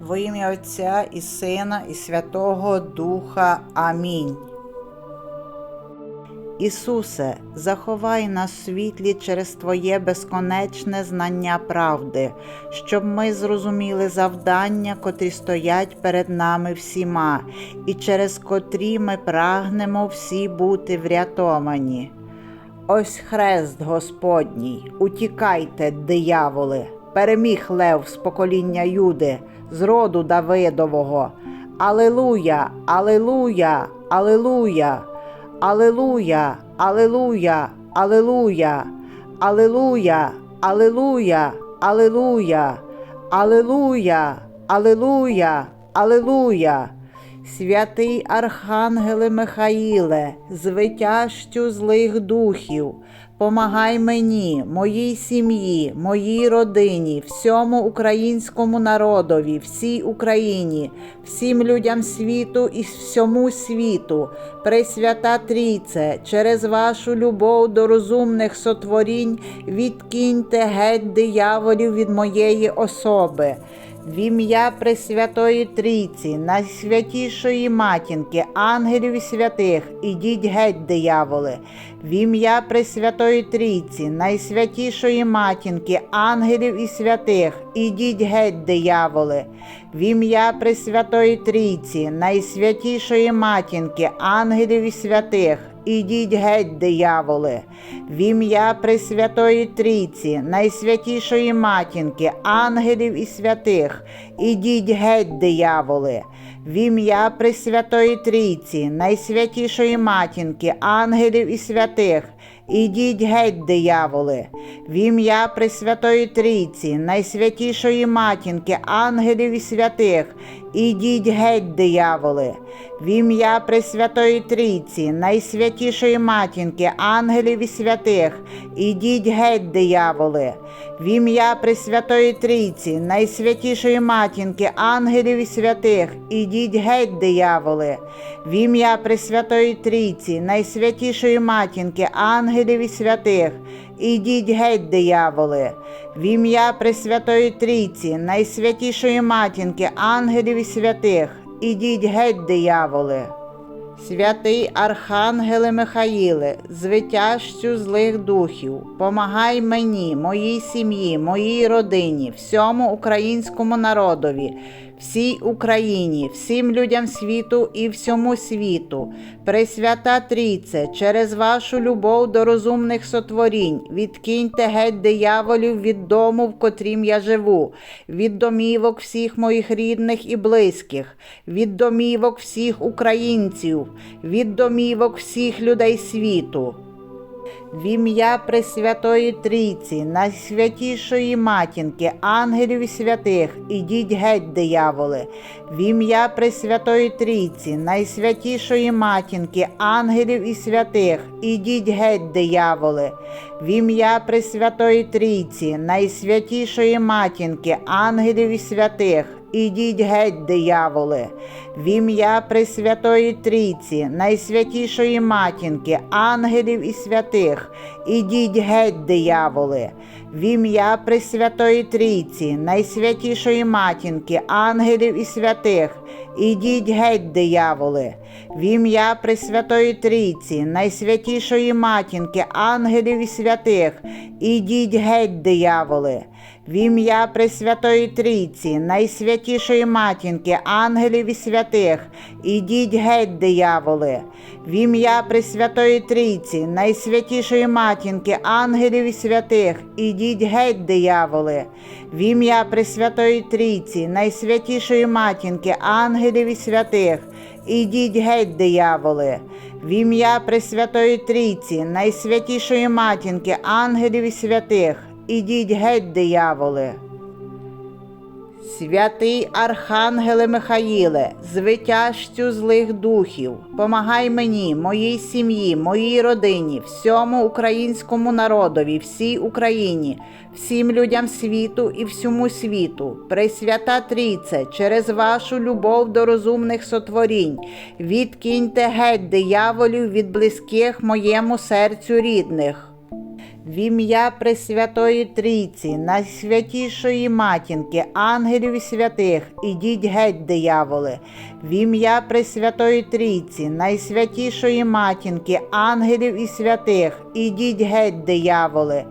Во ім'я Отця і Сина, і Святого Духа. Амінь. Ісусе, заховай нас світлі через Твоє безконечне знання правди, щоб ми зрозуміли завдання, котрі стоять перед нами всіма, і через котрі ми прагнемо всі бути врятовані. Ось хрест Господній, утікайте, дияволи, переміг лев з покоління Юди, з роду Давидового. Алилуя, Алилуя, Алилуя, Алилуя, Алилуя, Алилуя, Алилуя, Алилуя, Алилуя, Алилуя, Алилуя, Алилуя. Святий Архангеле Михаїле, з витяжтю злих духів, помагай мені, моїй сім'ї, моїй родині, всьому українському народові, всій Україні, всім людям світу і всьому світу, Пресвята Трійце, через вашу любов до розумних сотворінь відкиньте геть дияволів від моєї особи. В ім'я Пресвятої Трійці, найсвятішої матінки, ангелів і святих, ідіть геть, дияволи. В ім'я Пресвятої Трійці, найсвятішої матінки, ангелів і святих, ідіть геть, дияволи. В ім'я Пресвятої Трійці, найсвятішої матінки, ангелів і святих, Ідіть геть, дияволи, в ім'я Пресвятої Трійці, найсвятішої матінки, ангелів і святих, ідіть геть, дияволи, в ім'я Пресвятої Трійці, найсвятішої матінки, ангелів і святих, ідіть геть, дияволи, в ім'я Пресвятої Трійці, найсвятішої матінки, ангелів і святих, ідіть геть, дияволи, в ім'я Пресвятої Трійці, найсвятішої матінки, ангелів і святих, ідіть геть, дияволи, в ім'я Пресвятої Трійці, найсвятішої матінки, ангелів і святих, ідіть геть, дияволи, в ім'я Пресвятої Трійці, найсвятішої матінки, ангелів і святих, ідіть геть, дияволи, в ім'я Пресвятої Трійці, найсвятішої матінки, ангелів і святих, ідіть геть, дияволи. Святий Архангеле Михаїле, звитяжцю злих духів, помагай мені, моїй сім'ї, моїй родині, всьому українському народові, всій Україні, всім людям світу і всьому світу, Пресвята Трійце, через вашу любов до розумних сотворінь, відкиньте геть дияволів від дому, в котрім я живу, від домівок всіх моїх рідних і близьких, від домівок всіх українців, від домівок всіх людей світу. В ім'я Пресвятої Трійці, найсвятішої матінки, ангелів і святих, ідіть геть, дияволи. В ім'я Пресвятої Трійці, найсвятішої матінки, ангелів і святих, ідіть геть, дияволи. В ім'я Пресвятої Трійці, найсвятішої матінки, ангелів і святих, Ідіть геть, дияволи, в ім'я Пресвятої Трійці, найсвятішої матінки, ангелів і святих, ідіть геть, дияволи, в ім'я Пресвятої Трійці, найсвятішої матінки, ангелів і святих, ідіть геть, дияволи, в ім'я Пресвятої Трійці, найсвятішої матінки, ангелів і святих, ідіть геть, дияволи. В ім'я Пресвятої Трійці, найсвятішої матінки, ангелів і святих, ідіть геть, дияволи. В ім'я Пресвятої Трійці, найсвятішої матінки, ангелів і святих, ідіть геть, дияволи. В ім'я Пресвятої Трійці, найсвятішої матінки, ангелів і святих, ідіть геть, дияволи. В ім'я Пресвятої Трійці, найсвятішої матінки, ангелів і святих. Ідіть геть, дияволи. Святий Архангеле Михаїле, з витяжцю злих духів, помагай мені, моїй сім'ї, моїй родині, всьому українському народові, всій Україні, всім людям світу і всьому світу, Пресвята Трійце, через вашу любов до розумних сотворінь, відкиньте геть дияволів від близьких моєму серцю рідних. В ім'я Пресвятої Трійці, найсвятішої матінки, ангелів святих, ідіть геть, дияволи. В ім'я Пресвятої Трійці, найсвятішої матінки, ангелів і святих, ідіть геть, дияволи.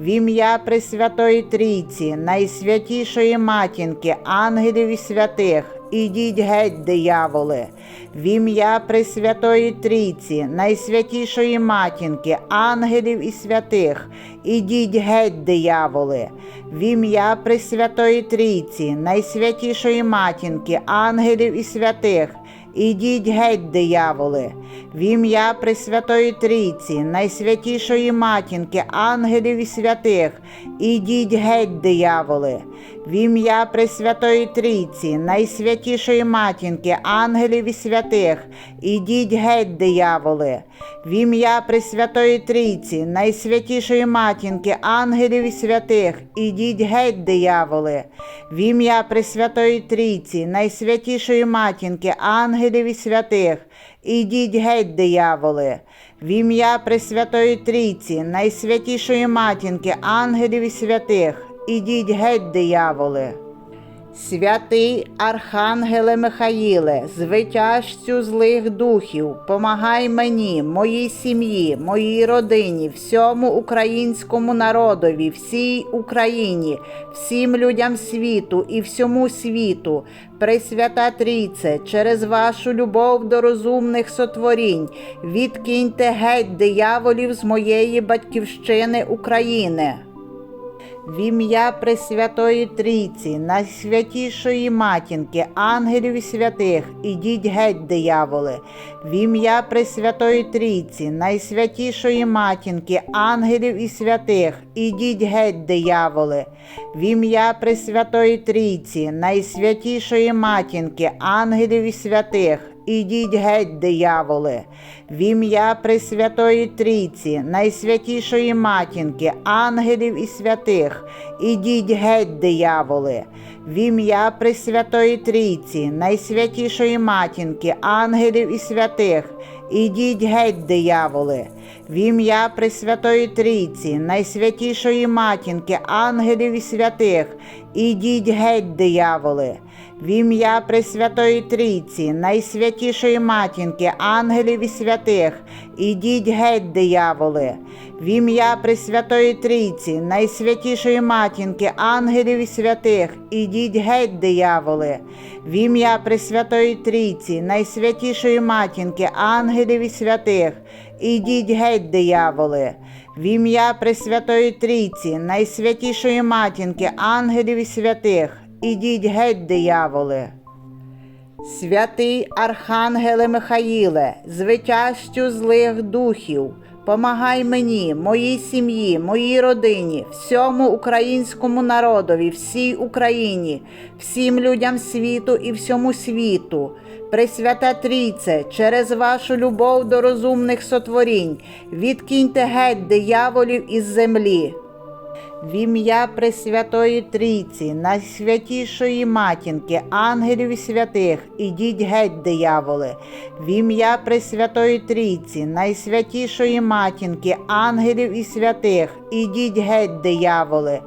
В ім'я Пресвятої Трійці, найсвятішої матінки, ангелів і святих, ідіть геть, дияволи. В ім'я Пресвятої Трійці, найсвятішої матінки, ангелів і святих, ідіть геть, дияволи. В ім'я Пресвятої Трійці, найсвятішої матінки, ангелів і святих, ідіть геть, дияволи. В ім'я Пресвятої Трійці, найсвятішої матінки, ангелів і святих, ідіть геть, дияволи. В ім'я Пресвятої Трійці, найсвятішої матінки, ангелів і святих, ідіть геть, дияволи. В ім'я Пресвятої Трійці, найсвятішої матінки, ангелів і святих, ідіть геть, дияволи. В ім'я Пресвятої Трійці, найсвятішої матінки, ангелів і святих, ідіть геть, дияволи. В ім'я Пресвятої Трійці, найсвятішої матінки, ангелів і святих, ідіть геть, дияволи. Святий Архангеле Михаїле, звитяжцю злих духів, помагай мені, моїй сім'ї, моїй родині, всьому українському народові, всій Україні, всім людям світу і всьому світу, Пресвята Трійце, через вашу любов до розумних сотворінь, відкиньте геть дияволів з моєї батьківщини України. В ім'я Пресвятої Трійці, найсвятішої матінки, ангелів і святих, ідіть геть, дияволи. В ім'я Пресвятої Трійці, найсвятішої матінки, ангелів і святих, ідіть геть, дияволи. В ім'я Пресвятої Трійці, найсвятішої матінки, ангелів і святих, Ідіть геть, дияволи, в ім'я Пресвятої Трійці, найсвятішої матінки, ангелів і святих, ідіть геть, дияволи, в ім'я Пресвятої Трійці, найсвятішої матінки, ангелів і святих, ідіть геть, дияволи, в ім'я Пресвятої Трійці, найсвятішої матінки, ангелів і святих, ідіть геть, дияволи. В ім'я Пресвятої Трійці, найсвятішої матінки, ангелів і святих, ідіть геть, дияволи. В ім'я Пресвятої Трійці, найсвятішої матінки, ангелів і святих, ідіть геть, дияволи. В ім'я Пресвятої Трійці, найсвятішої матінки, ангелів і святих, ідіть геть, дияволи. В ім'я Пресвятої Трійці, найсвятішої матінки, ангелів і святих, ідіть геть, дияволи. Святий Архангеле Михаїле, звитяжцю злих духів, помагай мені, моїй сім'ї, моїй родині, всьому українському народові, всій Україні, всім людям світу і всьому світу. Пресвята Трійце, через вашу любов до розумних сотворінь, відкиньте геть дияволів із землі. В ім'я Пресвятої Трійці, найсвятішої матінки, ангелів і святих, ідіть геть, дияволи. В ім'я Пресвятої Трійці, найсвятішої матінки, ангелів і святих, ідіть геть, дияволи.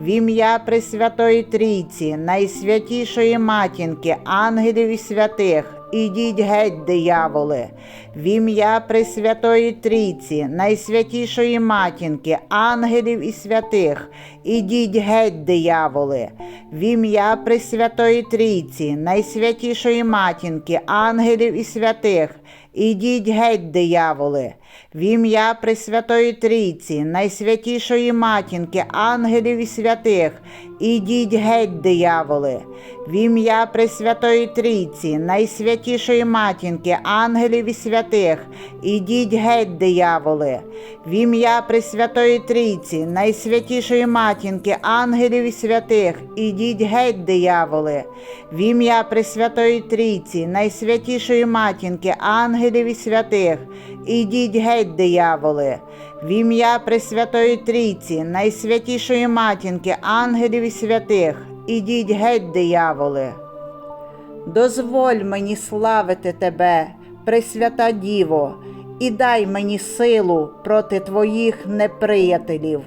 В ім'я Пресвятої Трійці, найсвятішої матінки, ангелів і святих. Ідіть геть, дияволи, в ім'я Пресвятої Трійці, найсвятішої матінки, ангелів і святих, ідіть геть, дияволи, в ім'я Пресвятої Трійці, найсвятішої матінки, ангелів і святих, ідіть геть, дияволи, в ім'я Пресвятої Трійці, найсвятішої матінки, ангелів і святих, ідіть геть, дияволи, в ім'я Пресвятої Трійці, найсвятішої матінки, ангелів і святих, ідіть геть, дияволи, в ім'я Пресвятої Трійці, найсвятішої матінки, ангелів і святих, ідіть геть, дияволи, в ім'я Пресвятої Трійці, найсвятішої матінки, ангелів і святих, ідіть геть, дияволи, в ім'я Пресвятої Трійці, найсвятішої матінки, ангелів і святих, ідіть геть, дияволи. Дозволь мені славити тебе, Пресвята Діво, і дай мені силу проти твоїх неприятелів.